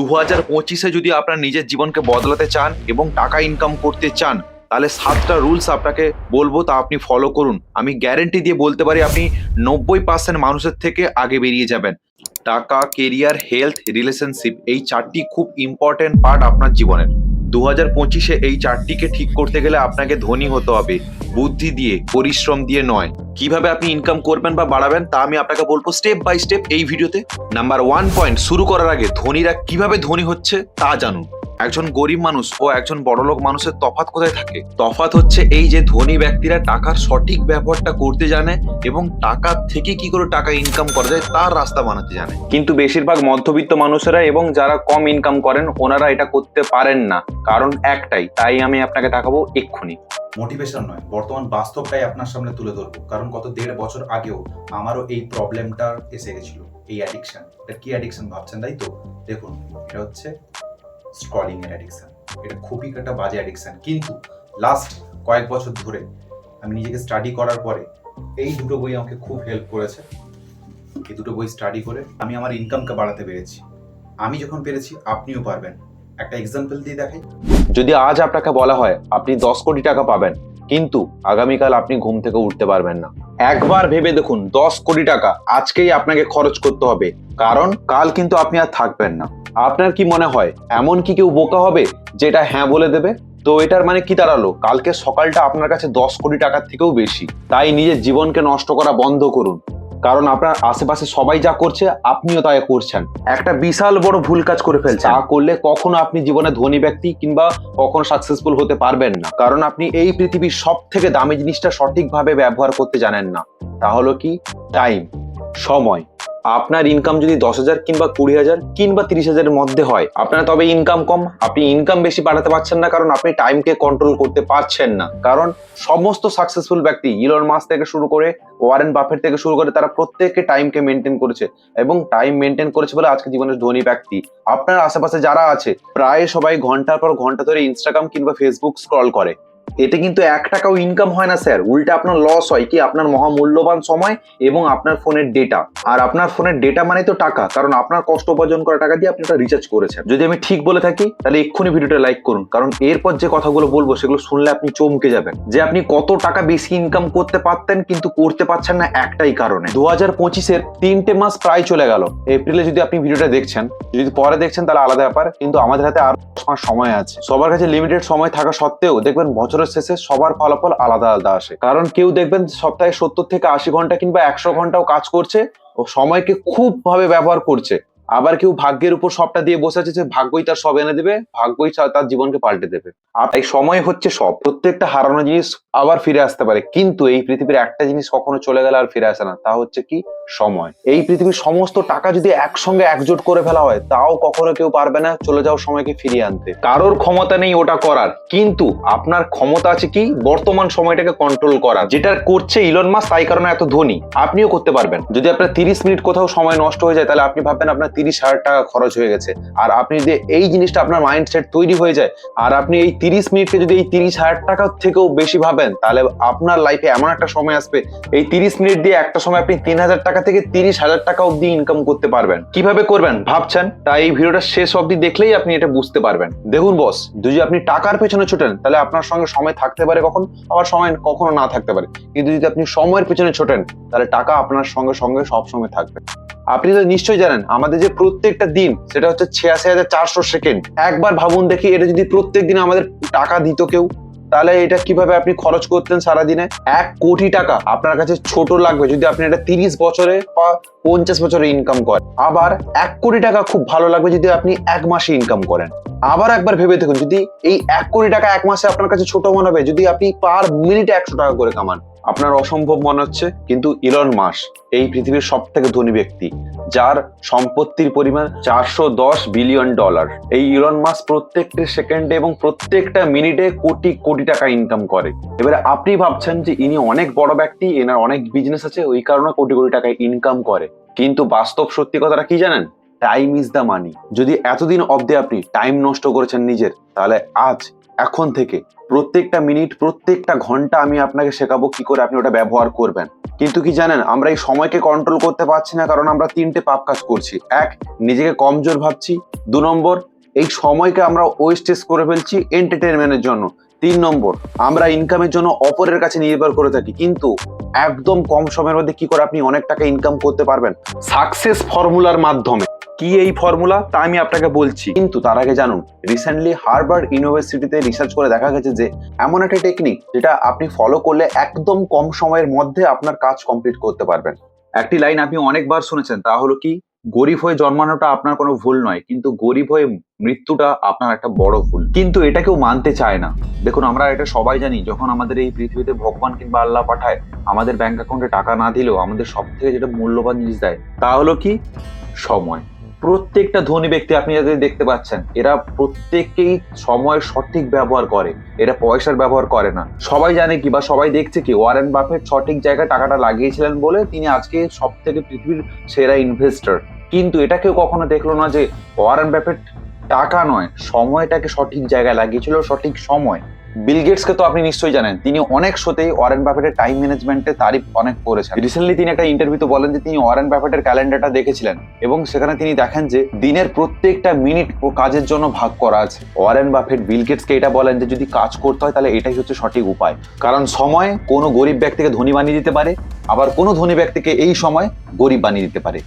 দু হাজার পঁচিশে যদি আপনার নিজের জীবনকে বদলাতে চান এবং টাকা ইনকাম করতে চান, তাহলে সাতটা রুলস আপনাকে বলব তা আপনি ফলো করুন। আমি গ্যারেন্টি দিয়ে বলতে পারি আপনি নব্বই পার্সেন্ট মানুষের থেকে আগে বেরিয়ে যাবেন। টাকা কেরিয়ার হেলথ রিলেশনশিপ এই চারটি খুব ইম্পর্টেন্ট পার্ট আপনার জীবনের। দু পঁচিশে এই চারটিকে ঠিক করতে গেলে আপনাকে ধনী হতে হবে, বুদ্ধি দিয়ে, পরিশ্রম দিয়ে নয়। কীভাবে আপনি ইনকাম করবেন বা বাড়াবেন, তা আমি আপনাকে বলব স্টেপ বাই স্টেপ এই ভিডিওতে। নাম্বার ওয়ান পয়েন্ট শুরু করার আগে ধনীরা কীভাবে ধনী হচ্ছে তা জানুন। একজন গরিব মানুষ ও একজন বড়লোক মানুষের তফাৎ কোথায় থাকে? তফাৎ হচ্ছে এই যে ধনী ব্যক্তিরা টাকার সঠিক ব্যবহারটা করতে জানে এবং টাকা থেকে কি করে টাকা ইনকাম করা যায় তার রাস্তা বানাতে জানে। কিন্তু বেশিরভাগ মধ্যবিত্ত মানুষেরা এবং যারা কম ইনকাম করেন, ওনারা এটা করতে পারেন না। কারণ একটাই, তাই আমি আপনাকে দেখাবো এক্ষুনি। মোটিভেশন নয়, বর্তমান বাস্তবটাই আপনার সামনে তুলে ধরবো। কারণ গত দেড় বছর আগেও আমারও এই প্রবলেমটা এসে গেছিল, এই অ্যাডিকশন এটা কি অ্যাডিকশন ভাবছেন তাই তো? দেখুন, এটা হচ্ছে স্ক্রলিং এর অ্যাডিকশন এটা খুবই একটা বাজে অ্যাডিকশন কিন্তু লাস্ট কয়েক বছর ধরে আমি নিজেকে স্টাডি করার পরে এই দুটো বই আমাকে খুব হেল্প করেছে। এই দুটো বই স্টাডি করে আমি আমার ইনকামকে বাড়াতে পেরেছি। আমি যখন পেরেছি, আপনিও পারবেন। একটা এক্সাম্পল দিয়ে দেখাই। যদি আজ আপনাকে বলা হয়, আপনি দশ কোটি টাকা পাবেন, কিন্তু আগামীকাল আপনি ঘুম থেকে উঠতে পারবেন না। একবার ভেবে দেখুন, দশ কোটি টাকা আজকেই আপনাকে খরচ করতে হবে। কারণ কাল কিন্তু আপনি আর থাকবেন না। আপনার কি মনে হয়, এমন কি কেউ বোকা হবে যেটা হ্যাঁ বলে দেবে? তো এটার মানে কি দাঁড়াল? কালকে সকালটা আপনার কাছে দশ কোটি টাকার থেকেও বেশি। তাই নিজের জীবনকে নষ্ট করা বন্ধ করুন। কারণ আপনার আশেপাশে সবাই যা করছে, আপনিও তাই করছেন। একটা বিশাল বড় ভুল কাজ করে ফেলছেন। তা করলে কখনো আপনি জীবনে ধনী ব্যক্তি কিংবা কখনো সাকসেসফুল হতে পারবেন না। কারণ আপনি এই পৃথিবীর সব থেকে দামি জিনিসটা সঠিকভাবে ব্যবহার করতে জানেন না। তা হলো কি? টাইম সময়। আপনার ইনকাম যদি দশ হাজার কিংবা কুড়ি হাজার কিংবা তিরিশ হাজারের মধ্যে হয়, আপনার তবে ইনকাম কম। আপনি ইনকাম বেশি বাড়াতে পারছেন না, কারণ আপনি টাইমকে কন্ট্রোল করতে পারছেন না। কারণ সমস্ত সাকসেসফুল ব্যক্তি ইলন মাস থেকে শুরু করে ওয়ারেন বাফের থেকে শুরু করে, তারা প্রত্যেককে টাইমকে মেনটেন করেছে এবং টাইম মেনটেন করেছে বলে আজকে জীবনের ধনী ব্যক্তি। আপনার আশেপাশে যারা আছে, প্রায় সবাই ঘণ্টার পর ঘণ্টা ধরে ইনস্টাগ্রাম কিংবা ফেসবুক স্ক্রল করে। এতে কিন্তু এক টাকাও ইনকাম হয় না, স্যার। উল্টে আপনার লস হয় কি? আপনার মহামূল্যবান সময় এবং আপনার ফোনের ডেটা আর আপনার ফোনের ডেটা মানে তো টাকা, কারণ আপনার কষ্ট উপার্জন করা টাকা দিয়ে আপনি ওটা রিচার্জ করেছেন। যদি আমি ঠিক বলে থাকি, তাহলে এক্ষুনি ভিডিওটা লাইক করুন, কারণ এরপর যে কথাগুলো বলব, সেগুলো শুনলে আপনি চমকে যাবেন। যে আপনি কত টাকা বেশি ইনকাম করতে পারতেন, কিন্তু করতে পারছেন না একটাই কারণে। দু হাজার পঁচিশের তিনটে মাস প্রায় চলে গেল। এপ্রিলে যদি আপনি ভিডিওটা দেখছেন, যদি পরে দেখছেন, তাহলে আলাদা ব্যাপার। কিন্তু আমাদের হাতে আর সময় আছে। সবার কাছে লিমিটেড সময় থাকা সত্ত্বেও, দেখবেন বছরের শেষে সবার ফলাফল আলাদা আলাদা আসে। কারণ কেউ দেখবেন সপ্তাহে সত্তর থেকে আশি ঘণ্টা কিংবা একশো ঘন্টাও কাজ করছে ও সময়কে খুব ভাবে ব্যবহার করছে। আবার কেউ ভাগ্যের উপর সবটা দিয়ে বসে আছে যে ভাগ্যই তার সব এনে দেবে, ভাগ্যই তার জীবনকে পাল্টে দেবে। আর এই সময় হচ্ছে সব। প্রত্যেকটা হারানো জিনিস আবার ফিরে আসতে পারে। কিন্তু এই পৃথিবীর একটা জিনিস কখনো চলে গেলে আর ফিরে আসে না, তা হচ্ছে কি? সময়। এই পৃথিবীর সমস্ত টাকা যদি একসঙ্গে একজোট করে ফেলা হয়, তাও কখনো কেউ পারবে না চলে যাওয়ার সময়কে ফিরিয়ে আনতে। কারোর ক্ষমতা নেই ওটা করার। কিন্তু আপনার ক্ষমতা আছে কি? বর্তমান সময়টাকে কন্ট্রোল করা যেটা করছে ইলন মাস তাই কারণে এত ধনী। আপনিও করতে পারবেন। যদি আপনার তিরিশ মিনিট কোথাও সময় নষ্ট হয়ে যায়, তাহলে আপনি ভাববেন আপনার তিরিশ হাজার টাকা খরচ হয়ে গেছে। আর আপনি যদি এই জিনিসটা আপনার মাইন্ডসেট তৈরি হয়ে যায়, আর আপনি এই তিরিশ মিনিটকে যদি এই তিরিশ হাজার টাকার থেকেও বেশি ভাবেন, তাহলে আপনার লাইফে এমন একটা সময় আসবে, এই তিরিশ মিনিট দিয়ে একটা সময় আপনি তিন হাজার টাকা থেকে তিরিশ হাজার টাকা অব্দি ইনকাম করতে পারবেন। কীভাবে করবেন ভাবছেন? তাই এই ভিডিওটা শেষ অব্দি দেখলেই আপনি এটা বুঝতে পারবেন। দেখুন বস যদি আপনি টাকার পেছনে ছোটেন, তাহলে আপনার সঙ্গে সময় থাকতে পারে কখন? আবার সময় কখনো না থাকতে পারে। কিন্তু যদি আপনি সময়ের পেছনে ছোটেন, তাহলে টাকা আপনার সঙ্গে সঙ্গে সব সময় থাকবে। আপনি তো নিশ্চয়ই জানেন, আমাদের যে প্রত্যেকটা দিন, সেটা হচ্ছে ছিয়াশি হাজার চারশো সেকেন্ড। একবার ভাবুন দেখি, এটা যদি প্রত্যেক দিন আমাদের টাকা দিত কেউ, তাহলে এটা কীভাবে আপনি খরচ করতেন সারাদিনে? এক কোটি টাকা আপনার কাছে ছোট লাগবে যদি আপনি এটা তিরিশ বছরে বা পঞ্চাশ বছরে ইনকাম করেন। আবার এক কোটি টাকা খুব ভালো লাগবে যদি আপনি এক মাসে ইনকাম করেন। আবার একবার ভেবে দেখুন, যদি এই এক কোটি টাকা এক মাসে আপনার কাছে ছোট মনে হবে, যদি আপনি পার মিনিটে একশো টাকা করে কামান। আপনার অসম্ভব মনে হচ্ছে, কিন্তু ইলন মাস এই পৃথিবীর সব থেকে ধনী ব্যক্তি, যার সম্পত্তির পরিমাণ চারশো দশ বিলিয়ন ডলার। এই ইলন মাস প্রত্যেকটা সেকেন্ডে এবং প্রত্যেকটা মিনিটে কোটি কোটি টাকা ইনকাম করে। এবারে আপনি ভাবছেন যে ইনি অনেক বড় ব্যক্তি, এনার অনেক বিজনেস আছে, ওই কারণে কোটি কোটি টাকা ইনকাম করে। কিন্তু বাস্তব সত্যি কথাটা কি জানেন? টাইম ইজ দ্য মানি যদি এতদিন অবধি আপনি টাইম নষ্ট করেছেন নিজের, তাহলে আজ এখন থেকে প্রত্যেকটা মিনিট, প্রত্যেকটা ঘণ্টা আমি আপনাকে শেখাবো কি করে আপনি ওটা ব্যবহার করবেন। কিন্তু কি জানেন, আমরা এই সময়কে কন্ট্রোল করতে পারছি না কারণ আমরা তিনটে পাপ কাজ করছি। এক, নিজেকে কমজোর ভাবছি। দু নম্বর, এই সময়কে আমরা ওয়েস্টেজ করে ফেলছি এন্টারটেনমেন্টের জন্য। তিন নম্বর, আমরা ইনকামের জন্য অপরের কাছে নির্ভর করে থাকি। কিন্তু একদম কম সময়ের মধ্যে কি করে আপনি অনেক টাকা ইনকাম করতে পারবেন? সাকসেস ফর্মুলার মাধ্যমে। কি এই ফর্মুলা তা আমি আপনাকে বলছি। কিন্তু তার আগে জানুন রিসেন্টলি হার্ভার্ড ইউনিভার্সিটিতে রিসার্চ করে দেখা গেছে যে, এমন একটা টেকনিক যেটা আপনি ফলো করলে একদম কম সময়ের মধ্যে আপনার কাজ কমপ্লিট করতে পারবেন। একটি লাইন আপনি অনেকবার শুনেছেন, তা হলো কি, গরিব হয়ে জন্মানোটা আপনার কোনো ভুল নয়, কিন্তু গরিব হয়ে মৃত্যুটা আপনার একটা বড় ভুল। কিন্তু এটা কেউ মানতে চায় না। দেখুন, আমরা এটা সবাই জানি, যখন আমাদের এই পৃথিবীতে ভগবান কিংবা আল্লাহ পাঠায়, আমাদের ব্যাংক অ্যাকাউন্টে টাকা না দিলেও আমাদের সব থেকে যেটা মূল্যবান জিনিস দেয়, তা হলো কি, সময়। প্রত্যেকটা ধনী ব্যক্তি আপনি যাদের দেখতে পাচ্ছেন, এরা প্রত্যেকেই সময়ের সঠিক ব্যবহার করে। এরা পয়সার ব্যবহার করে না। সবাই জানে কি বা সবাই দেখছে কি, ওয়ারেন বাফেট সঠিক জায়গায় টাকাটা লাগিয়েছিলেন বলে তিনি আজকে সব থেকে পৃথিবীর সেরা ইনভেস্টর কিন্তু এটা কেউ কখনো দেখল না যে, ওয়ারেন বাফেট টাকা নয়, সময়টাকে সঠিক জায়গায় লাগিয়েছিল, সঠিক সময়। বিল গেটসকে তো আপনি নিশ্চয়ই জানেন। তিনি অনেক শোতেই ওয়ারেন বাফেটের টাইম ম্যানেজমেন্টের তারিফ অনেক করেছেন। রিসেন্টলি তিনি একটা ইন্টারভিউতে বলেন যে, তিনি ওয়ারেন বাফেটের ক্যালেন্ডারটা দেখেছিলেন এবং সেখানে তিনি দেখেন যে, দিনের প্রত্যেকটা মিনিট ও কাজের জন্য ভাগ করা আছে। ওয়ারেন বাফেট বিল গেটসকে এটা বলেন যে, যদি কাজ করতে হয়, তাহলে এটাই হচ্ছে সঠিক উপায়। কারণ সময় কোনো গরিব ব্যক্তিকে ধনী বানিয়ে দিতে পারে, আবার কোনো ধনী ব্যক্তিকে এই সময় গরিব বানিয়ে দিতে পারে।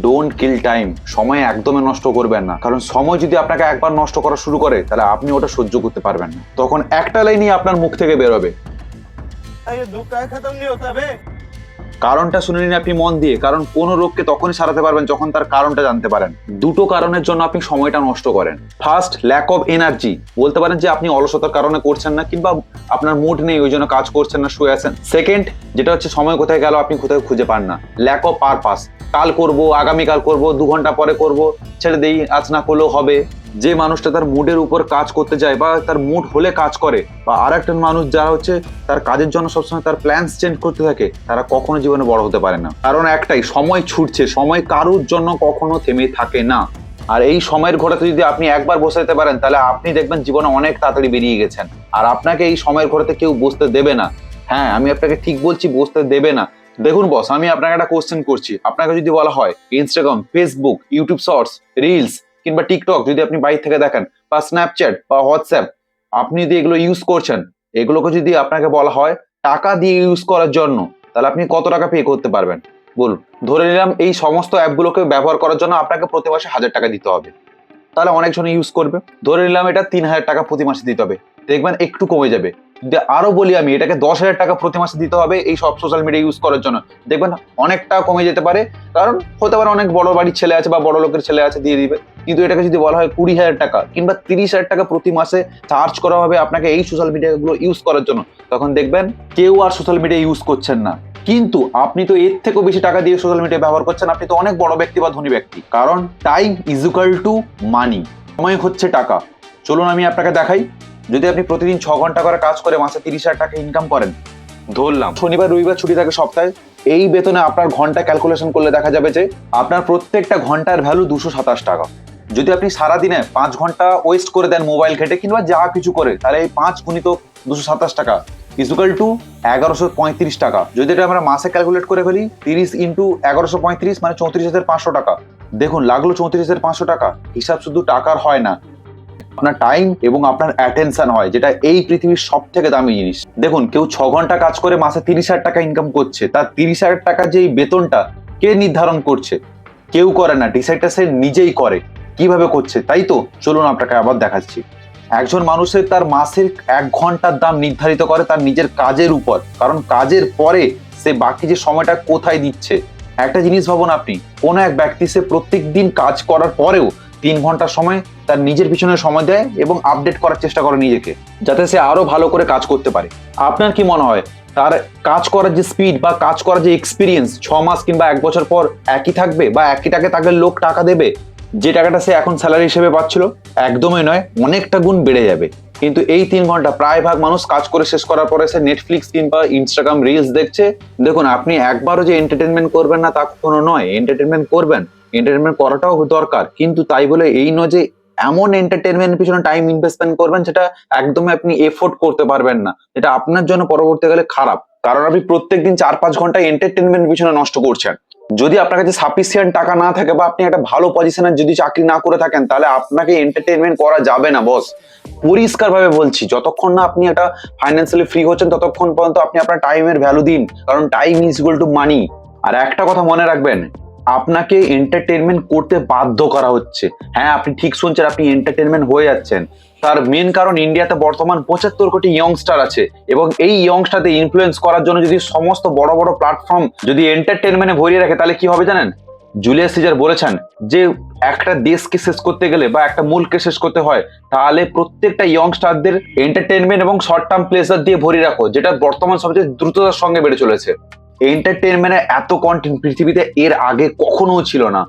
ডোন্ট কিল টাইম সময় একদমই নষ্ট করবেন না। কারণ সময় যদি আপনাকে একবার নষ্ট করা শুরু করে, তাহলে আপনি ওটা সহ্য করতে পারবেন না। তখন একটা লাইনই আপনার মুখ থেকে বেরোবে। খতম হতে কারণটা শুনে নিন আপনি মন দিয়ে, কারণ কোনো রোগকে তখনই সারাতে পারবেন যখন তার কারণটা জানতে পারেন। দুটো কারণের জন্য আপনি সময়টা নষ্ট করেন। ফার্স্ট ল্যাক অফ এনার্জি বলতে পারেন যে আপনি অলসতার কারণে করছেন না, কিংবা আপনার মুড নেই, ওই জন্য কাজ করছেন না, শুয়ে আছেন। সেকেন্ড যেটা হচ্ছে সময় কোথায় গেল, আপনি কোথায় খুঁজে পান না। ল্যাক অফ পারপাস কাল করব, আগামীকাল করব, দু ঘণ্টা পরে করব, ছেড়ে দেই, আজ না করলেও হবে। যে মানুষটা তার মুডের উপর কাজ করতে যায় বা তার মুড হলে কাজ করে, বা আর একটা মানুষ যারা হচ্ছে তার কাজের জন্য সবসময় তার প্ল্যান্স চেঞ্জ করতে থাকে, তারা কখনো জীবনে বড় হতে পারে না। কারণ একটাই, সময় ছুটছে, সময় কারুর জন্য কখনো থেমে থাকে না। আর এই সময়ের ঘোড়াতে যদি আপনি একবার বসে যেতে পারেন, তাহলে আপনি দেখবেন জীবনে অনেক তাড়াতাড়ি বেরিয়ে গেছেন। আর আপনাকে এই সময়ের ঘোড়াতে কেউ বসতে দেবে না। হ্যাঁ আমি আপনাকে ঠিক বলছি, বসতে দেবে না। দেখুন বস আমি আপনাকে একটা কোশ্চেন করছি। আপনাকে যদি বলা হয় Instagram Facebook YouTube shorts reels কিংবা টিকটক যদি আপনি বাইরে থেকে দেখেন বা স্ন্যাপচ্যাট বা হোয়াটসঅ্যাপ আপনি যদি এগুলো ইউজ করছেন, এগুলোকে যদি আপনাকে বলা হয় টাকা দিয়ে ইউজ করার জন্য, তাহলে আপনি কত টাকা পে করতে পারবেন? বলুন, ধরে নিলাম এই সমস্ত অ্যাপগুলোকে ব্যবহার করার জন্য আপনাকে প্রতি মাসে হাজার টাকা দিতে হবে। তাহলে অনেকজন ইউজ করবে। ধরে নিলাম এটা তিন হাজার টাকা প্রতি মাসে দিতে হবে। দেখবেন একটু কমে যাবে। যদি আরও বলি আমি, এটাকে দশ হাজার টাকা প্রতি মাসে দিতে হবে এই সব সোশ্যাল মিডিয়া ইউজ করার জন্য। দেখবেন অনেকটা কমে যেতে পারে। কারণ হতে পারে অনেক বড় বাড়ির ছেলে আছে বা বড় লোকের ছেলে আছে দিয়ে দিবে। কিন্তু এটাকে যদি বলা হয় কুড়ি হাজার টাকা কিংবা তিরিশ হাজার টাকা প্রতি মাসে চার্জ করা হবে আপনাকে এই সোশ্যাল মিডিয়াগুলো ইউজ করার জন্য, তখন দেখবেন কেউ আর সোশ্যাল মিডিয়া ইউজ করছেন না। কিন্তু আপনি তো এর থেকেও বেশি টাকা দিয়ে সোশ্যাল মিডিয়া ব্যবহার করছেন, আপনি তো অনেক বড় ব্যক্তি বা ধনী ব্যক্তি। কারণ টাইম ইজুকাল টু মানি সময় হচ্ছে টাকা। চলুন আমি আপনাকে দেখাই। যদি আপনি প্রতিদিন ছ ঘণ্টা করে কাজ করে মাসে তিরিশ হাজার টাকা ইনকাম করেন, ধরলাম শনিবার, রবিবার ছুটি থাকে সপ্তাহে, এই বেতনে আপনার ঘণ্টা ক্যালকুলেশন করলে দেখা যাবে যে আপনার প্রত্যেকটা ঘণ্টার ভ্যালু দুশো সাতাশ টাকা। যদি আপনি সারাদিনে পাঁচ ঘণ্টা ওয়েস্ট করে দেন মোবাইল ঘেটে, কিংবা যা কিছু করে, তাহলে এই পাঁচ গুণিত দুশো সাতাশ টাকা। ইজুকাল টু এগারোশো পঁয়ত্রিশ টাকা। যদি এটা আমরা মাসে ক্যালকুলেট করে ফেলি, তিরিশ ইন্টু এগারোশো পঁয়ত্রিশ মানে চৌত্রিশ হাজার পাঁচশো টাকা। দেখুন, লাগল চৌত্রিশ হাজার পাঁচশো টাকা। হিসাব শুধু টাকার হয় না, আপনার টাইম এবং আপনার অ্যাটেনশন হয়, যেটা এই পৃথিবীর সব থেকে দামি জিনিস। দেখুন, কেউ ছ ঘণ্টা কাজ করে মাসে তিরিশ হাজার টাকা ইনকাম করছে। তার তিরিশ হাজার টাকা যে বেতনটা কে নির্ধারণ করছে? কেউ করে না ডিসাইডটা সে নিজেই করে। কীভাবে করছে? তাই তো? চলুন আপনাকে আবার দেখাচ্ছি। একজন মানুষের তার মাসের এক ঘণ্টার দাম নির্ধারিত করে তার নিজের কাজের উপর। কারণ কাজের পরে সে বাকি যে সময়টা কোথায় দিচ্ছে? একটা জিনিস ভাবুন আপনি, কোনো এক ব্যক্তি সে প্রত্যেক দিন কাজ করার পরেও তিন ঘণ্টার সময় তার নিজের পিছনে সময় দেয় এবং আপডেট করার চেষ্টা করে নিজেকে, যাতে সে আরও ভালো করে কাজ করতে পারে। আপনার কি মনে হয়, তার কাজ করার যে স্পিড বা কাজ করার যে এক্সপিরিয়েন্স ছ মাস কিংবা এক বছর পর একই থাকবে বা একই টাকে তাকে লোক টাকা দেবে? যে টাকাটা সে এখন স্যালারি হিসেবে পাচ্ছিল, একদমই নয়, অনেকটা গুণ বেড়ে যাবে। কিন্তু এই তিন ঘণ্টা প্রায় ভাগ মানুষ কাজ করে শেষ করার পরে সে নেটফ্লিক্স কিংবা ইনস্টাগ্রাম রিলস দেখছে। দেখুন, আপনি একবারও যে এন্টারটেনমেন্ট করবেন না তা কখনো নয় এন্টারটেনমেন্ট করবেন। এন্টারটেনমেন্ট করাটাও দরকার। কিন্তু তাই বলে এই নয় যে এমন এন্টারটেনমেন্টের পিছনে টাইম ইনভেস্টমেন্ট করবেন যেটা একদমই আপনি এফোর্ড করতে পারবেন না। এটা আপনার জন্য পরবর্তীকালে খারাপ। কারণ আপনি প্রত্যেকদিন চার পাঁচ ঘণ্টা এন্টারটেনমেন্ট পিছনে নষ্ট করছেন। যদি আপনার কাছে সাফিসিয়েন্ট টাকা না থাকে বা আপনি একটা ভালো পজিশনে যদি চাকরি না করে থাকেন, তাহলে আপনাকে এন্টারটেনমেন্ট করা যাবে না বস পরিষ্কার ভাবে বলছি, যতক্ষণ না আপনি একটা ফাইন্যান্সিয়ালি ফ্রি হচ্ছেন, ততক্ষণ পর্যন্ত আপনি আপনার টাইমের ভ্যালু দিন, কারণ time is equal to money আর একটা কথা মনে রাখবেন, আপনাকে এন্টারটেনমেন্ট করতে বাধ্য করা হচ্ছে। হ্যাঁ আপনি ঠিক শুনছেন, আপনি এন্টারটেনমেন্ট হয়ে যাচ্ছেন। তার মেন কারণ ইন্ডিয়াতে বর্তমান পঁচাত্তর কোটি ইয়ংস্টার আছে এবং এই ইয়ংস্টারতে ইনফ্লুয়েন্স করার জন্য যদি সমস্ত বড় বড় প্ল্যাটফর্ম যদি এন্টারটেনমেন্টে ভরিয়ে রাখে, তাহলে কি হবে জানেন? জুলিয়াস সিজার বলেছেন যে, একটা দেশকে শেষ করতে গেলে বা একটা মূলকে শেষ করতে হয়, তাহলে প্রত্যেকটা ইয়ংস্টারদের এন্টারটেনমেন্ট এবং শর্ট টার্ম প্লেসার দিয়ে ভরিয়ে রাখো, যেটা বর্তমান সবচেয়ে দ্রুততার সঙ্গে বেড়ে চলেছে। এন্টারটেনমেন্টে এত কন্টেন্ট পৃথিবীতে এর আগে কখনো ছিল না।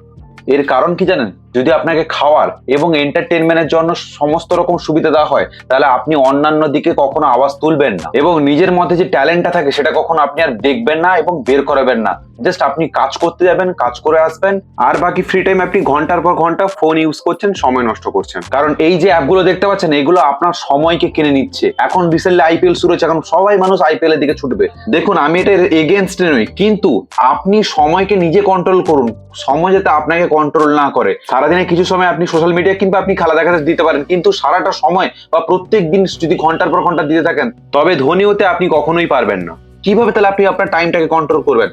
এর কারণ কি জানেন? যদি আপনাকে খাওয়ার এবং এন্টারটেনমেন্টের জন্য সমস্ত রকম সুবিধা দেওয়া হয়, তাহলে আপনি অন্যান্য দিকে কখনো আওয়াজ তুলবেন না। এবং নিজের মধ্যে যে ট্যালেন্টটা থাকে, সেটা কখনো আপনি আর দেখবেন না এবং বের করাবেন না। জাস্ট আপনি কাজ করতে যাবেন, কাজ করে আসবেন, আর বাকি ফ্রি টাইম আপনি ঘণ্টার পর ঘণ্টা ফোন ইউজ করছেন, সময় নষ্ট করছেন। কারণ এই যে অ্যাপগুলো দেখতে পাচ্ছেন, এগুলো আপনার সময়কে কিনে নিচ্ছে। এখন রিসেন্টলি আইপিএল শুরু হচ্ছে এখন সবাই মানুষ আইপিএল এর দিকে ছুটবে। দেখুন, আমি এটা এগেনস্টে নই, কিন্তু আপনি সময়কে নিজে কন্ট্রোল করুন। সময় যাতে আপনাকে কন্ট্রোল না করে সারাদিনে কিছু সময় আপনি সোশ্যাল মিডিয়া কিংবা আপনি খেলা দেখাতে দিতে পারেন, কিন্তু সারাটা সময় বা প্রত্যেক দিন যদি ঘণ্টার পর ঘণ্টা দিতে থাকেন, তবে ধনী হতে আপনি কখনোই পারবেন না। কীভাবে তাহলে আপনি আপনার টাইমটাকে কন্ট্রোল করবেন?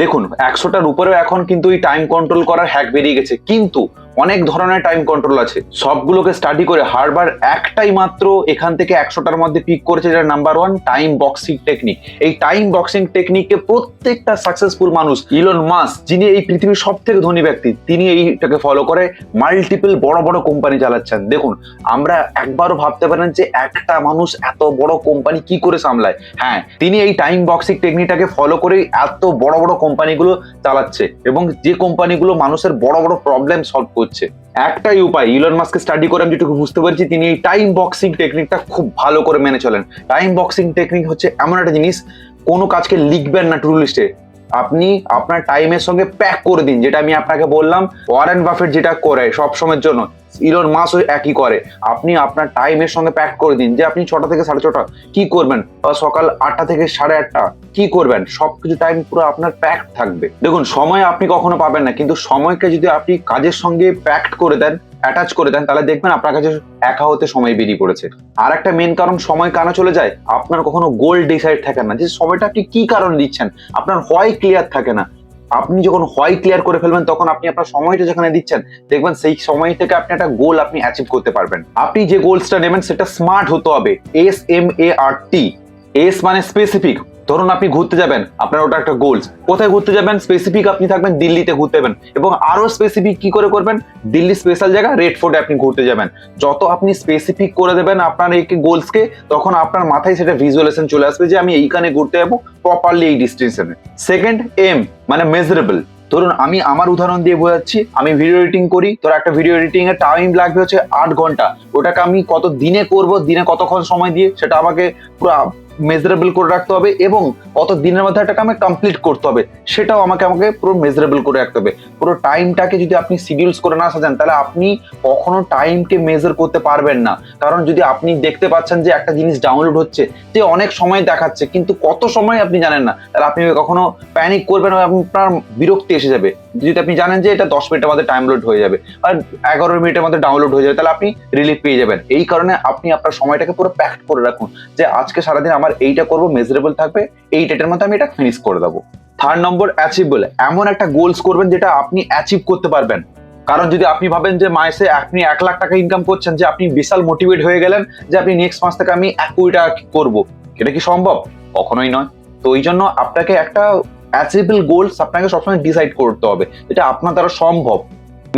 দেখুন, একশোটার উপরেও এখন কিন্তু এই টাইম কন্ট্রোল করার হ্যাক বেরিয়ে গেছে। কিন্তু অনেক ধরনের টাইম কন্ট্রোল আছে। সবগুলোকে স্টাডি করে হারবার একটাই মাত্র এখান থেকে একশোটার মধ্যে পিক করেছে যেটা number one time boxing technique এই টাইম বক্সিং টেকনিককে প্রত্যেকটা সাকসেসফুল মানুষ ইলন মাস যিনি এই পৃথিবীর সব থেকে ধনী ব্যক্তি, তিনি এইটাকে ফলো করে মাল্টিপল বড় বড় কোম্পানি চালাচ্ছেন। দেখুন, আমরা একবারও ভাবতে পারেন যে একটা মানুষ এত বড় কোম্পানি কি করে সামলায়। হ্যাঁ তিনি এই টাইম বক্সিং টেকনিকটাকে ফলো করে এত বড় বড় কোম্পানিগুলো চালাচ্ছে এবং যে কোম্পানিগুলো মানুষের বড় বড় প্রবলেম সলভ করছে একটাই উপায় ইলন মাস্কে স্টাডি করে আমি যেটুকু বুঝতে পারছি, তিনি এই টাইম বক্সিং টেকনিকটা খুব ভালো করে মেনে চলেন। টাইম বক্সিং টেকনিক হচ্ছে এমন একটা জিনিস, কোনো কাজকে লিখবেন না টু লিস্টে আপনি আপনার টাইমের সঙ্গে প্যাক করে দিন, যেটা আমি আপনাকে বললাম ওয়ারেন বাফেট যেটা করে সব সময়ের জন্য ইলন মাসও একই করে। আপনি আপনার টাইমের সঙ্গে প্যাক করে দিন, যে আপনি ছটা থেকে সাড়ে ছটা, কি করবেন? বা সকাল আটটা থেকে সাড়ে আটটা, কি করবেন? সবকিছু টাইম পুরো আপনার প্যাক থাকবে। দেখুন, সময় আপনি কখনো পাবেন না, কিন্তু সময়কে যদি আপনি কাজের সঙ্গে প্যাকড করে দেন অ্যাটাচ করে দেন, তাহলে দেখবেন আপনার কাছে একা হতে সময় বেরিয়ে পড়েছে। আর একটা মেন কারণ, সময় কানা চলে যায়, আপনার কখনো গোল ডিসাইড থাকে না। যে সময়টা আপনি কি কারণ দিচ্ছেন, আপনার হয় ক্লিয়ার থাকে না। আপনি যখন হয় ক্লিয়ার করে ফেলবেন, তখন আপনি আপনার সময়টা যেখানে দিচ্ছেন, দেখবেন সেই সময় থেকে আপনি একটা গোল আপনি অ্যাচিভ করতে পারবেন। আপনি যে গোলসটা নেবেন, সেটা স্মার্ট হতে হবে। S M A R T S মানে স্পেসিফিক ধরুন আপনি ঘুরতে যাবেন, আপনার ওটা একটা গোলস কোথায় ঘুরতে যাবেন? স্পেসিফিক আপনি থাকবেন, দিল্লিতে ঘুরতে যাবেন। এবং আরও স্পেসিফিক কি করে করবেন? দিল্লি স্পেশাল জায়গা রেড ফোর্টে আপনি ঘুরতে যাবেন। যত আপনি স্পেসিফিক করে দেবেন আপনার এই গোলসকে তখন আপনার মাথায় সেটা ভিজুয়ালেশন চলে আসবে যে আমি এইখানে ঘুরতে যাব প্রপারলি এই ডিস্টেন্সে সেকেন্ড এম মানে মেজারেবল ধরুন আমি আমার উদাহরণ দিয়ে বোঝাচ্ছি, আমি ভিডিও এডিটিং করি তোর একটা ভিডিও এডিটিং এর টাইম লাগবে হচ্ছে আট ঘণ্টা। ওটাকে আমি কত দিনে করব, দিনে কতক্ষণ সময় দিয়ে, সেটা আমাকে পুরো মেজারেবল করে রাখতে হবে এবং কত দিনের মধ্যে এটাকে আমাকে কমপ্লিট করতে হবে। সেটাও আমাকে আমাকে পুরো মেজারেবল করে রাখতে হবে। পুরো টাইমটাকে যদি আপনি শিডিউলস করে না সাজান, তাহলে আপনি কখনো টাইমকে মেজার করতে পারবেন না। কারণ যদি আপনি দেখতে পাচ্ছেন যে একটা জিনিস ডাউনলোড হচ্ছে, যে অনেক সময় দেখাচ্ছে, কিন্তু কত সময় আপনি জানেন না, তাহলে আপনি কখনো প্যানিক করবেন আপনার বিরক্তি এসে যাবে। যদি আপনি জানেন যে এটা দশ মিনিটের মধ্যে টাইম লোড হয়ে যাবে আর এগারো মিনিটের মধ্যে ডাউনলোড হয়ে যাবে, তাহলে আপনি রিলিফ পেয়ে যাবেন। এই কারণে আপনি আপনার সময়টাকে পুরো প্যাক্ট করে রাখুন। যে আজকে সারাদিন আমার এইটা করব মেজারেবল থাকবে। এই ডেটের মধ্যে আমি এটা ফিনিশ করে দেবো। থার্ড নম্বর অ্যাচিভেবল এমন একটা গোলস করবেন যেটা আপনি অ্যাচিভ করতে পারবেন। কারণ যদি আপনি ভাবেন যে মাসে আপনি এক লাখ টাকা ইনকাম করছেন, যে আপনি বিশাল মোটিভেট হয়ে গেলেন যে আপনি নেক্সট মাস থেকে আমি এক কোটি টাকা করব, এটা কি সম্ভব? কখনোই নয়। তো ওই জন্য আপনাকে একটা অ্যাচিভেবল গোলস আপনাকে সবসময় ডিসাইড করতে হবে এটা আপনার দ্বারা সম্ভব।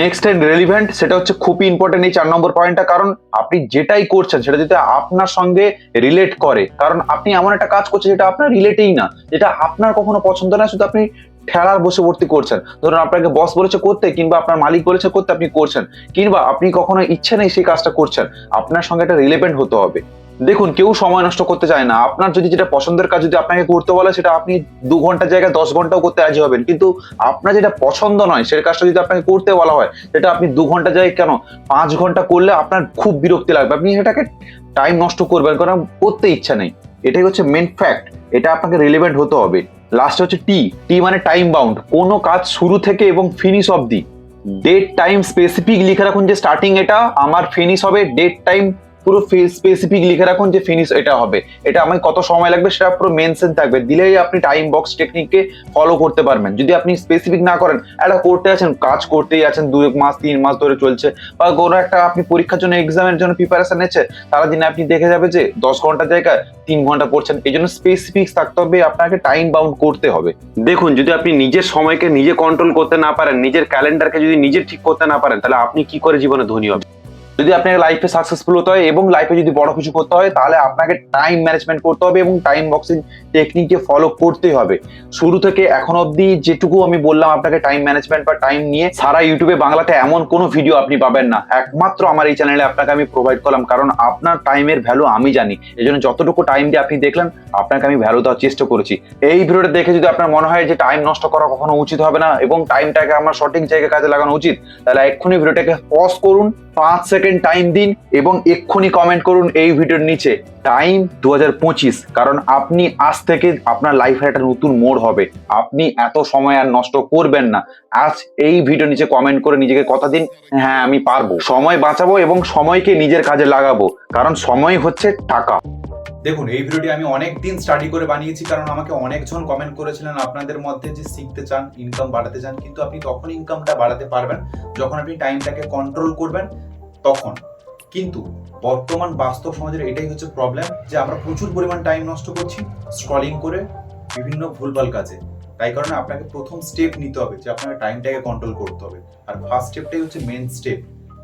নেক্সট এন্ড রেলিভেন্ট সেটা হচ্ছে খুবই ইম্পর্টেন্ট এই চার নম্বর পয়েন্টটা কারণ আপনি যেটাই করছেন, সেটা যদি আপনার সঙ্গে রিলেট করে, কারণ আপনি এমন একটা কাজ করছেন যেটা আপনার রিলেটেই না, যেটা আপনার কখনো পছন্দ না, শুধু আপনি ঠেলার বসে ভর্তি করছেন। ধরুন আপনাকে বস বলেছে করতে, কিংবা আপনার মালিক বলেছে করতে আপনি করছেন, কিংবা আপনি কখনো ইচ্ছে নেই সেই কাজটা করছেন, আপনার সঙ্গে একটা রিলেভেন্ট হতে হবে। দেখুন, কেউ সময় নষ্ট করতে চায় না। আপনার যদি যেটা পছন্দের কাজ যদি আপনাকে করতে বলে, সেটা আপনি দু ঘণ্টার জায়গায়, দশ ঘন্টাও করতে রাজি হবেন। কিন্তু আপনার যেটা পছন্দ নয়, সেই কাজটা যদি আপনাকে করতে বলা হয়, সেটা আপনি দু ঘণ্টা জায়গায় কেন? পাঁচ ঘণ্টা করলে আপনার খুব বিরক্তি লাগবে। আপনি সেটাকে টাইম নষ্ট করবেন, কারণ করতে ইচ্ছা নেই। এটাই হচ্ছে মেন ফ্যাক্ট এটা আপনাকে রিলেভেন্ট হতে হবে। লাস্ট হচ্ছে টি টি মানে টাইম বাউন্ড কোনো কাজ শুরু থেকে এবং ফিনিশ অবধি। ডেট টাইম স্পেসিফিক লিখে রাখুন যে স্টার্টিং এটা, আমার ফিনিশ হবে ডেট টাইম পুরো স্পেসিফিক লিখে রাখুন যে ফিনিশ এটা হবে। এটা আমার কত সময় লাগবে সেটা পুরো মেনশন থাকবে। দিলেই আপনি টাইম বক্স টেকনিককে ফলো করতে পারবেন। যদি আপনি স্পেসিফিক না করেন, একটা করতে আছেন, কাজ করতেই আছেন, দু এক মাস, তিন মাস ধরে চলছে, বা কোনো একটা আপনি পরীক্ষার জন্য এক্সামের জন্য প্রিপারেশন নিচ্ছে তারা দিনে আপনি দেখে যাবে যে দশ ঘণ্টার জায়গায় তিন ঘণ্টা পড়ছেন। এই জন্য স্পেসিফিক থাকতে হবে, আপনাকে টাইম বাউন্ড করতে হবে। দেখুন, যদি আপনি নিজের সময়কে নিজে কন্ট্রোল করতে না পারেন, নিজের ক্যালেন্ডারকে যদি নিজে ঠিক করতে না পারেন, তাহলে আপনি কি করে জীবনে ধনী হবেন? যদি আপনাকে লাইফে সাকসেসফুল হতে হয় এবং লাইফে যদি বড় কিছু করতে হয়, তাহলে আপনাকে টাইম ম্যানেজমেন্ট করতে হবে এবং টাইম বক্সিং টেকনিককে ফলো করতেই হবে। শুরু থেকে এখন অবধি যেটুকু আমি বললাম আপনাকে টাইম ম্যানেজমেন্ট বা টাইম নিয়ে, সারা ইউটিউবে বাংলাতে এমন কোনো ভিডিও আপনি পাবেন না। একমাত্র আমার এই চ্যানেলে আপনাকে আমি প্রোভাইড করলাম, কারণ আপনার টাইমের ভ্যালু আমি জানি। এই জন্য যতটুকু টাইম দিয়ে আপনি দেখলেন, আপনাকে আমি ভ্যালু দেওয়ার চেষ্টা করেছি। এই ভিডিওটা দেখে যদি আপনার মনে হয় যে টাইম নষ্ট করা কখনো উচিত হবে না এবং টাইমটাকে আমার সঠিক জায়গায় কাজে লাগানো উচিত, তাহলে এক্ষুনি ভিডিওটাকে পজ করুন, পাঁচ সেকেন্ড টাইম দিন এবং এক্ষুনি কমেন্ট করুন এই ভিডিওর নিচে। টাইম দু কারণ আপনি আজ থেকে আপনার লাইফের একটা নতুন মোড় হবে। আপনি এত সময় আর নষ্ট করবেন না। আজ এই ভিডিও নিচে কমেন্ট করে নিজেকে কথা দিন হ্যাঁ আমি পারব। সময় বাঁচাবো এবং সময়কে নিজের কাজে লাগাবো। কারণ সময় হচ্ছে টাকা। দেখুন, এই ভিডিওটি আমি অনেক দিন স্টাডি করে বানিয়েছি, কারণ আমাকে অনেকজন কমেন্ট করেছিলেন আপনাদের মধ্যে যে শিখতে চান ইনকাম বাড়াতে চান, কিন্তু আপনি তখন ইনকামটা বাড়াতে পারবেন, যখন আপনি টাইমটাকে কন্ট্রোল করবেন তখন। কিন্তু বর্তমান বাস্তব সমাজের এটাই হচ্ছে প্রবলেম যে আমরা প্রচুর পরিমাণ টাইম নষ্ট করছি স্ক্রলিং করে বিভিন্ন ভুলভাল কাজে। তাই কারণে আপনাকে প্রথম স্টেপ নিতে হবে যে আপনাকে টাইমটাকে কন্ট্রোল করতে হবে। আর ফার্স্ট স্টেপটাই হচ্ছে মেন স্টেপ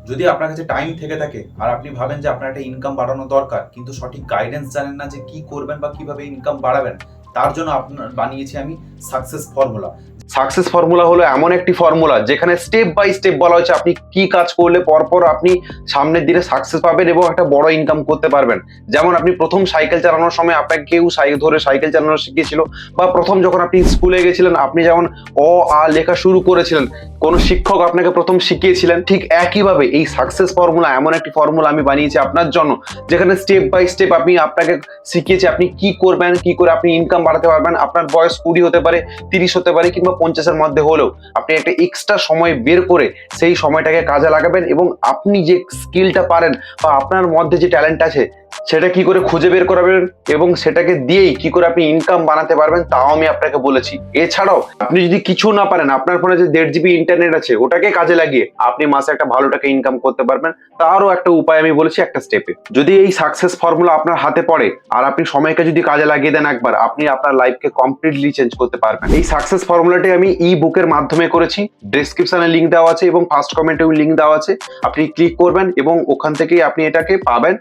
যদি আপনার কাছে টাইম থেকে থাকে আর আপনি ভাবেন যে আপনার একটা ইনকাম বাড়ানো দরকার, কিন্তু সঠিক গাইডেন্স জানেন না যে কি করবেন বা কীভাবে ইনকাম বাড়াবেন, তার জন্য আপনার বানিয়েছি আমি সাকসেস ফর্মুলা সাকসেস ফর্মুলা হলো এমন একটি ফর্মুলা যেখানে স্টেপ বাই স্টেপ বলা হয়েছে আপনি কি কাজ করলে পরপর আপনি সামনের দিনে সাকসেস পাবেন এবং একটা বড় ইনকাম করতে পারবেন। যেমন আপনি প্রথম সাইকেল চালানোর সময় আপনাকে কেউ ধরে সাইকেল চালানো শিখিয়েছিল বা প্রথম যখন আপনি স্কুলে গেছিলেন, আপনি যেমন অ, আ লেখা শুরু করেছিলেন কোন শিক্ষক আপনাকে প্রথম শিখিয়েছিলেন, ঠিক একইভাবে এই সাকসেস ফর্মুলা এমন একটি ফর্মুলা আমি বানিয়েছি আপনার জন্য, যেখানে স্টেপ বাই স্টেপ আপনি আপনাকে শিখিয়েছি আপনি কি করবেন, কি করে আপনি ইনকাম বাড়াতে পারবেন, আপনার বয়স কুড়ি হতে পারে, তিরিশ হতে পারে কিংবা পঞ্চাশের মধ্যে হলেও, আপনি একটা এক্সট্রা সময় বের করে সেই সময়টাকে কাজে লাগাবেন এবং আপনি যে স্কিলটা পারেন বা আপনার মধ্যে যে ট্যালেন্ট আছে সেটা কি করে খুঁজে বের করাবেন এবং সেটাকে দিয়েই কি করে আপনি ইনকাম বানাতে পারবেন, তাও আমি আপনাকে বলেছি। এছাড়াও, আপনি যদি কিছু না পারেন, আপনার ফোনে যে দেড় জিবি ইন্টারনেট আছে, ওটাকে কাজে লাগিয়ে আপনি মাসে একটা ভালো টাকা ইনকাম করতে পারবেন, তারও একটা উপায় আমি বলেছি একটা স্টেপে যদি এই সাকসেস ফর্মুলা আপনার হাতে পড়ে, আর আপনি সময়কে যদি কাজে লাগিয়ে দেন একবার, আপনি আপনার লাইফকে কমপ্লিটলি চেঞ্জ করতে পারবেন। এই সাকসেস ফর্মুলাটি আমি ই বুকের মাধ্যমে করেছি ডেসক্রিপশনে লিঙ্ক দেওয়া আছে এবং ফার্স্ট কমেন্টেও লিঙ্ক দেওয়া আছে। আপনি ক্লিক করবেন এবং ওখান থেকেই আপনি এটাকে পাবেন।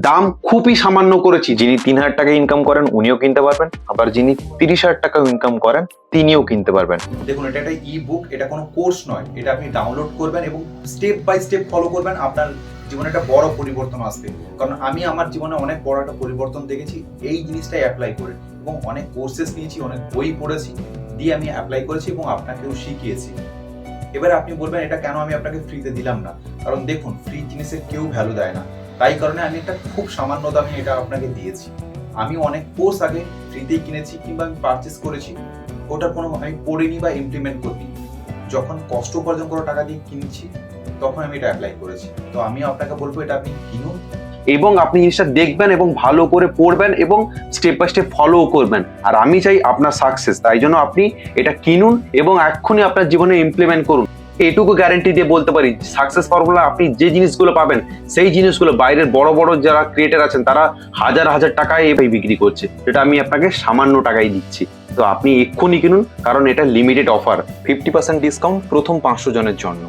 দাম খুবই সামান্য করেছি। যিনি তিন হাজার টাকা ইনকাম করেন, উনিও কিনতে পারবেন। আবার যিনি তিরিশ হাজার টাকা ইনকাম করেন, তিনিও কিনতে পারবেন। দেখুন, এটা একটা ই বুক এটা কোনো কোর্স নয়। এটা আপনি ডাউনলোড করবেন এবং স্টেপ বাই স্টেপ ফলো করবেন, আপনার জীবনে একটা বড় পরিবর্তন আসবে। কারণ আমি আমার জীবনে অনেক বড় একটা পরিবর্তন দেখেছি, এই জিনিসটাই অ্যাপ্লাই করে। এবং অনেক কোর্সেস নিয়েছি, অনেক বই পড়েছি, দিয়ে আমি অ্যাপ্লাই করেছি এবং আপনাকেও শিখিয়েছি। এবার আপনি বলবেন, এটা কেন আমি আপনাকে ফ্রিতে দিলাম না? কারণ দেখুন ফ্রি জিনিসের কেউ ভ্যালু দেয় না। তাই কারণে আমি একটা খুব সামান্য দামে এটা আপনাকে দিয়েছি। আমি অনেক কোর্স আগে ফ্রিতেই কিনেছি কিংবা আমি পারচেস করেছি ওটার কোনো আমি পড়িনি বা ইমপ্লিমেন্ট করিনি। যখন কষ্ট উপার্জন করা টাকা দিয়ে কিনছি, তখন আমি এটা অ্যাপ্লাই করেছি। তো আমি আপনাকে বলব এটা আপনি কিনুন। এবং আপনি জিনিসটা দেখবেন এবং ভালো করে পড়বেন এবং স্টেপ বাই স্টেপ ফলো করবেন। আর আমি চাই আপনার সাকসেস তাই জন্য আপনি এটা কিনুন এবং এক্ষুনি আপনার জীবনে ইমপ্লিমেন্ট করুন। এটুকু গ্যারেন্টি দিয়ে বলতে পারি সাকসেস ফর্মুলা আপনি যে জিনিসগুলো পাবেন, সেই জিনিসগুলো বাইরের বড় বড় যারা ক্রিয়েটার আছেন, তারা হাজার হাজার টাকায় এভাবে বিক্রি করছে। যেটা আমি আপনাকে সামান্য টাকায় দিচ্ছি। তো আপনি এক্ষুনি কিনুন, কারণ এটা limited offer fifty percent discount প্রথম পাঁচশো জনের জন্য।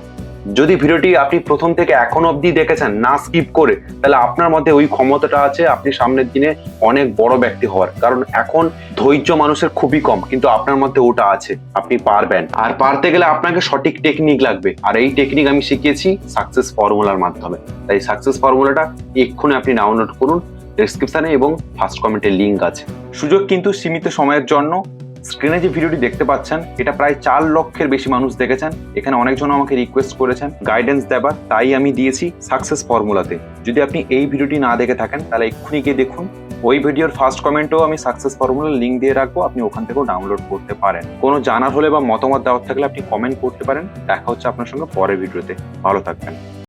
যদি ভিডিওটি আপনি প্রথম থেকে এখন অবধি দেখেছেন, না স্কিপ করে, তাহলে আপনার মধ্যে ওই ক্ষমতাটা আছে, আপনি সামনের দিনে অনেক বড় ব্যক্তি হওয়ার। কারণ এখন ধৈর্য মানুষের খুবই কম, কিন্তু আপনার মধ্যে ওটা আছে, আপনি পারবেন। আর পারতে গেলে আপনাকে সঠিক টেকনিক লাগবে। আর এই টেকনিক আমি শিখিয়েছি সাকসেস ফর্মুলার মাধ্যমে। তাই সাকসেস ফর্মুলাটা এক্ষুনি আপনি ডাউনলোড করুন ডেসক্রিপশনে এবং ফার্স্ট কমেন্টে লিঙ্ক আছে। সুযোগ কিন্তু সীমিত সময়ের জন্য স্ক্রিনে যে ভিডিওটি দেখতে পাচ্ছেন, এটা প্রায় চার লক্ষের বেশি মানুষ দেখেছেন। এখানে অনেকজন আমাকে রিকোয়েস্ট করেছেন গাইডেন্স দেবার, তাই আমি দিয়েছি সাকসেস ফর্মুলাতে যদি আপনি এই ভিডিওটি না দেখে থাকেন, তাহলে এক্ষুনি গিয়ে দেখুন। ওই ভিডিওর ফার্স্ট কমেন্টেও আমি সাকসেস ফর্মুলার লিঙ্ক দিয়ে রাখব, আপনি ওখান থেকেও ডাউনলোড করতে পারেন। কোনো জানার হলে বা মতামত দেওয়ার থাকলে আপনি কমেন্ট করতে পারেন। দেখা হচ্ছে আপনার সঙ্গে পরের ভিডিওতে ভালো থাকবেন।